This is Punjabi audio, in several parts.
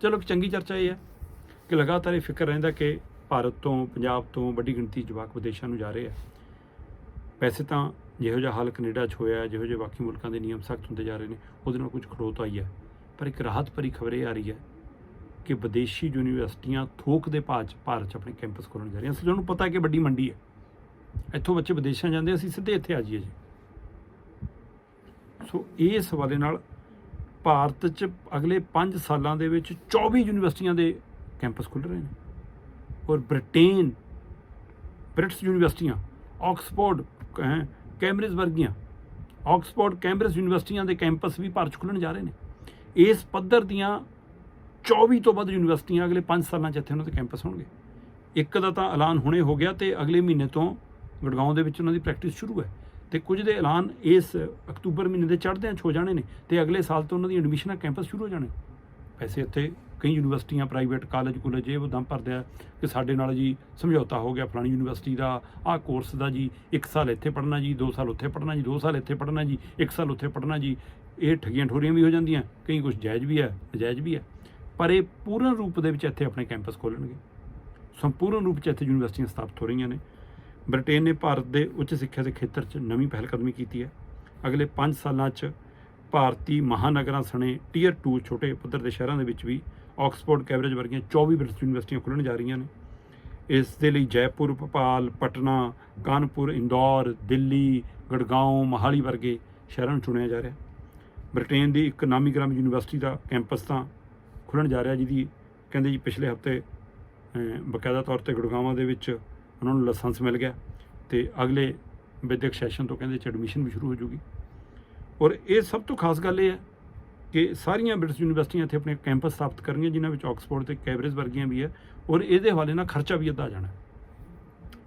ਚਲੋ ਇੱਕ ਚੰਗੀ ਚਰਚਾ ਇਹ ਹੈ ਕਿ ਲਗਾਤਾਰ ਇਹ ਫਿਕਰ ਰਹਿੰਦਾ ਕਿ ਭਾਰਤ ਤੋਂ, ਪੰਜਾਬ ਤੋਂ ਵੱਡੀ ਗਿਣਤੀ ਜਵਾਕ ਵਿਦੇਸ਼ਾਂ ਨੂੰ ਜਾ ਰਹੇ ਆ। ਵੈਸੇ ਤਾਂ ਜਿਹੋ ਜਿਹਾ ਹਾਲ ਕੈਨੇਡਾ 'ਚ ਹੋਇਆ, ਜਿਹੋ ਜਿਹੇ ਬਾਕੀ ਮੁਲਕਾਂ ਦੇ ਨਿਯਮ ਸਖਤ ਹੁੰਦੇ ਜਾ ਰਹੇ ਨੇ, ਉਹਦੇ ਨਾਲ ਕੁਝ ਖੜੋਤ ਆਈ ਹੈ। ਪਰ ਇੱਕ ਰਾਹਤ ਭਰੀ ਖਬਰ ਇਹ ਆ ਰਹੀ ਹੈ ਕਿ ਵਿਦੇਸ਼ੀ ਯੂਨੀਵਰਸਿਟੀਆਂ ਥੋਕ ਦੇ ਭਾਅ 'ਚ ਭਾਰਤ 'ਚ ਆਪਣੇ ਕੈਂਪਸ ਖੋਲ੍ਹਣ ਜਾ ਰਹੀਆਂ ਅਸੀਂ ਨੂੰ ਪਤਾ ਕਿ ਵੱਡੀ ਮੰਡੀ ਹੈ। ਇੱਥੋਂ ਬੱਚੇ ਵਿਦੇਸ਼ਾਂ ਜਾਂਦੇ, ਅਸੀਂ ਸਿੱਧੇ ਇੱਥੇ ਆ ਜਾਈਏ ਜੀ। ਸੋ ਇਸ ਹਵਾਲੇ ਨਾਲ ਭਾਰਤ 'ਚ ਅਗਲੇ 5 ਸਾਲਾਂ ਦੇ ਵਿੱਚ 24 ਯੂਨੀਵਰਸਿਟੀਆਂ ਦੇ ਕੈਂਪਸ ਖੁੱਲ੍ਹ ਰਹੇ ਨੇ। ਔਰ ਬ੍ਰਿਟੇਨ ਬ੍ਰਿਟਿਸ਼ ਯੂਨੀਵਰਸਿਟੀਆਂ ਆਕਸਫੋਰਡ ਅਹ, ਕੈਂਬਰਿਜ ਵਰਗੀਆਂ ਆਕਸਫੋਰਡ ਕੈਂਬਰਿਜ ਯੂਨੀਵਰਸਿਟੀਆਂ ਦੇ ਕੈਂਪਸ ਵੀ ਭਾਰਤ 'ਚ ਖੁੱਲ੍ਹਣ ਜਾ ਰਹੇ ਨੇ। ਇਸ ਪੱਧਰ ਦੀਆਂ 24 ਤੋਂ ਵੱਧ ਯੂਨੀਵਰਸਿਟੀਆਂ ਅਗਲੇ 5 ਸਾਲਾਂ 'ਚ ਇੱਥੇ ਉਹਨਾਂ ਦੇ ਕੈਂਪਸ ਹੋਣਗੇ। ਇੱਕ ਦਾ ਤਾਂ ਐਲਾਨ ਹੁਣੇ ਹੋ ਗਿਆ ਤੇ ਅਗਲੇ ਮਹੀਨੇ ਤੋਂ ਗੁੜਗਾਉਂ ਦੇ ਵਿੱਚ ਉਹਨਾਂ ਦੀ ਪ੍ਰੈਕਟਿਸ ਸ਼ੁਰੂ ਹੈ। ਤੇ ਕੁਝ ਦੇ ਐਲਾਨ ਇਸ ਅਕਤੂਬਰ ਮਹੀਨੇ ਦੇ ਚੜ੍ਹਦਿਆਂ 'ਚ ਹੋ ਜਾਣੇ ਨੇ ਤੇ ਅਗਲੇ ਸਾਲ ਤੋਂ ਉਹਨਾਂ ਦੀ ਐਡਮਿਸ਼ਨਾਂ ਕੈਂਪਸ ਸ਼ੁਰੂ ਹੋ ਜਾਣੇ। ਵੈਸੇ ਇੱਥੇ ਕਈ ਯੂਨੀਵਰਸਿਟੀਆਂ ਪ੍ਰਾਈਵੇਟ ਕਾਲਜ ਕੁਲਜ ਇਹ ਉਹ ਦਮ ਭਰਦੇ ਆ ਕਿ ਸਾਡੇ ਨਾਲ ਜੀ ਸਮਝੌਤਾ ਹੋ ਗਿਆ ਫਲਾਣੀ ਯੂਨੀਵਰਸਿਟੀ ਦਾ, ਆਹ ਕੋਰਸ ਦਾ ਜੀ 1 ਸਾਲ ਇੱਥੇ ਪੜ੍ਹਨਾ ਜੀ 2 ਸਾਲ ਉੱਥੇ ਪੜ੍ਹਨਾ ਜੀ 2 ਸਾਲ ਇੱਥੇ ਪੜ੍ਹਨਾ ਜੀ 1 ਸਾਲ ਉੱਥੇ ਪੜ੍ਹਨਾ ਜੀ, ਇਹ ਠੱਗੀਆਂ ਠੋਰੀਆਂ ਵੀ ਹੋ ਜਾਂਦੀਆਂ, ਕਈ ਕੁਝ ਜਾਇਜ਼ ਵੀ ਹੈ, ਨਜਾਇਜ਼ ਵੀ ਹੈ। ਪਰ ਇਹ ਪੂਰਨ ਰੂਪ ਦੇ ਵਿੱਚ ਇੱਥੇ ਆਪਣੇ ਕੈਂਪਸ ਖੋਲ੍ਹਣਗੇ। ਸੰਪੂਰਨ ਰੂਪ 'ਚ ਇੱਥੇ ਯੂਨੀਵਰਸਿਟੀਆਂ ਸਥਾਪਿਤ ਹੋ ਰਹੀਆਂ ਨੇ। ਬ੍ਰਿਟੇਨ ਨੇ ਭਾਰਤ ਦੇ ਉੱਚ ਸਿੱਖਿਆ ਦੇ ਖੇਤਰ 'ਚ ਨਵੀਂ ਪਹਿਲਕਦਮੀ ਕੀਤੀ ਹੈ। ਅਗਲੇ 5 ਸਾਲਾਂ 'ਚ ਭਾਰਤੀ ਮਹਾਨਗਰਾਂ ਸਣੇ ਟੀਅਰ 2 ਛੋਟੇ ਪੱਧਰ ਦੇ ਸ਼ਹਿਰਾਂ ਦੇ ਵਿੱਚ ਵੀ ਆਕਸਫੋਰਡ, ਕੈਂਬਰਿਜ ਵਰਗੀਆਂ 24 ਬ੍ਰਿਟਿਸ਼ ਯੂਨੀਵਰਸਿਟੀਆਂ ਖੁੱਲ੍ਹਣ ਜਾ ਰਹੀਆਂ ਨੇ। ਇਸ ਦੇ ਲਈ ਜੈਪੁਰ, ਭੋਪਾਲ, ਪਟਨਾ, ਕਾਨਪੁਰ, ਇੰਦੌਰ, ਦਿੱਲੀ ਗੜਗਾਉਂ ਮਹਾਲੀ ਵਰਗੇ ਸ਼ਹਿਰਾਂ ਨੂੰ ਚੁਣਿਆ ਜਾ ਰਿਹਾ ਬ੍ਰਿਟੇਨ ਦੀ ਇੱਕ ਨਾਮੀ ਗ੍ਰਾਮ ਯੂਨੀਵਰਸਿਟੀ ਦਾ ਕੈਂਪਸ ਤਾਂ ਖੁੱਲ੍ਹਣ ਜਾ ਰਿਹਾ, ਜਿਹਦੀ ਕਹਿੰਦੇ ਜੀ ਪਿਛਲੇ ਹਫ਼ਤੇ ਬਕਾਇਦਾ ਤੌਰ ਤੇ ਗੁੜਗਾਵਾਂ ਦੇ ਵਿੱਚ ਉਹਨਾਂ ਨੂੰ ਲਾਇਸੈਂਸ ਮਿਲ ਗਿਆ ਤੇ ਅਗਲੇ ਵਿਦਿਅਕ ਸੈਸ਼ਨ ਤੋਂ ਕਹਿੰਦੇ ਚ ਐਡਮਿਸ਼ਨ ਵੀ ਸ਼ੁਰੂ ਹੋ ਜੂਗੀ ਔਰ ਇਹ ਸਭ ਤੋਂ ਖਾਸ ਗੱਲ ਇਹ ਹੈ ਕਿ ਸਾਰੀਆਂ ਬ੍ਰਿਟਿਸ਼ ਯੂਨੀਵਰਸਿਟੀਆਂ ਇੱਥੇ ਆਪਣੇ ਕੈਂਪਸ ਸਥਾਪਿਤ ਕਰਨਗੀਆਂ ਜਿਨ੍ਹਾਂ ਵਿੱਚ ਆਕਸਫੋਰਡ ਤੇ ਕੈਂਬਰਿਜ ਵਰਗੀਆਂ ਵੀ ਹੈ ਔਰ ਇਹਦੇ ਹਵਾਲੇ ਨਾਲ ਖਰਚਾ ਵੀ ਅੱਧਾ ਜਾਣਾ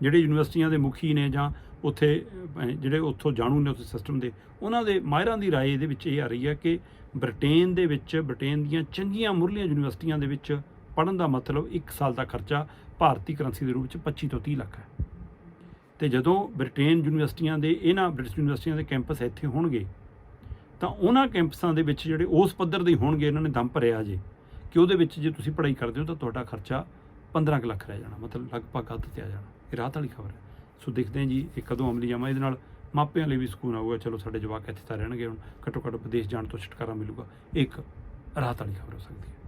ਜਿਹੜੇ ਯੂਨੀਵਰਸਿਟੀਆਂ ਦੇ ਮੁਖੀ ਨੇ ਜਾਂ ਉੱਥੇ ਅਹ, ਜਿਹੜੇ ਉੱਥੋਂ ਜਾਣੂ ਨੇ ਉਸ ਸਿਸਟਮ ਦੇ ਉਹਨਾਂ ਦੇ ਮਾਹਿਰਾਂ ਦੀ رائے ਇਹਦੇ ਵਿੱਚ ਇਹ ਆ ਰਹੀ ਹੈ ਕਿ ਬ੍ਰਿਟੇਨ ਦੇ ਵਿੱਚ ਬ੍ਰਿਟੇਨ ਦੀਆਂ ਚੰਗੀਆਂ ਮੁੱਢਲੀਆਂ ਯੂਨੀਵਰਸਿਟੀਆਂ ਦੇ ਵਿੱਚ ਪੜ੍ਹਨ ਦਾ ਮਤਲਬ 1 ਸਾਲ ਦਾ ਖਰਚਾ ਭਾਰਤੀ ਕਰੰਸੀ ਦੇ ਰੂਪ 'ਚ 25 ਤੋਂ 30 ਲੱਖ ਹੈ। ਤੇ ਜਦੋਂ ਬ੍ਰਿਟੇਨ ਯੂਨੀਵਰਸਿਟੀਆਂ ਦੇ, ਇਹਨਾਂ ਬ੍ਰਿਟਿਸ਼ ਯੂਨੀਵਰਸਿਟੀਆਂ ਦੇ ਕੈਂਪਸ ਇੱਥੇ ਹੋਣਗੇ, ਤਾਂ ਉਹਨਾਂ ਕੈਂਪਸਾਂ ਦੇ ਵਿੱਚ ਜਿਹੜੇ ਉਸ ਪੱਧਰ ਦੇ ਹੋਣਗੇ, ਇਹਨਾਂ ਨੇ ਦਮ ਭਰਿਆ ਜੇ, ਕਿ ਉਹਦੇ ਵਿੱਚ ਜੇ ਤੁਸੀਂ ਪੜ੍ਹਾਈ ਕਰਦੇ ਹੋ ਤਾਂ ਤੁਹਾਡਾ ਖਰਚਾ 15 ਕੁ ਲੱਖ ਰਹਿ ਜਾਣਾ, ਮਤਲਬ ਲਗਭਗ ਅੱਧ ਤੇ ਆ ਜਾਣਾ। ਇਹ ਰਾਹਤ ਵਾਲੀ ਖਬਰ ਹੈ। ਸੋ ਦੇਖਦੇ ਹਾਂ ਜੀ, ਇਹ ਕਦੋਂ ਅਮਲੀ ਜਾਵਾਂ ਇਹਦੇ ਨਾਲ। ਮਾਪਿਆਂ ਲਈ ਵੀ ਸਕੂਨ ਆਊਗਾ। ਚਲੋ, ਸਾਡੇ ਜਵਾਕ ਇੱਥੇ ਤਾਂ ਰਹਿਣਗੇ ਹੁਣ। ਘੱਟੋ ਘੱਟ ਵਿਦੇਸ਼ ਜਾਣ ਤੋਂ ਛੁਟਕਾਰਾ ਮਿਲੂਗਾ। ਇੱਕ ਰਾਹਤ ਵਾਲੀ ਖਬਰ ਹੋ ਸਕਦੀ ਹੈ।